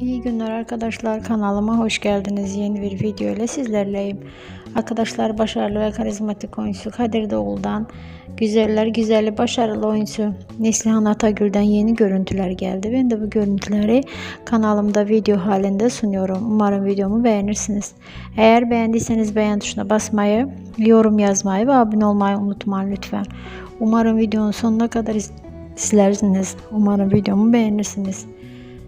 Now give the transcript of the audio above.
İyi günler arkadaşlar kanalıma hoş geldiniz. Yeni bir video ile sizlerleyim. Arkadaşlar başarılı ve karizmatik oyuncu Kadir Doğul'dan güzeller güzeli başarılı oyuncu Neslihan Atagül'den yeni görüntüler geldi. Ben de bu görüntüleri kanalımda video halinde sunuyorum. Umarım videomu beğenirsiniz. Eğer beğendiyseniz beğen tuşuna basmayı, yorum yazmayı ve abone olmayı unutmayın lütfen. Umarım videonun sonuna kadar iz- izlersiniz. Umarım videomu beğenirsiniz.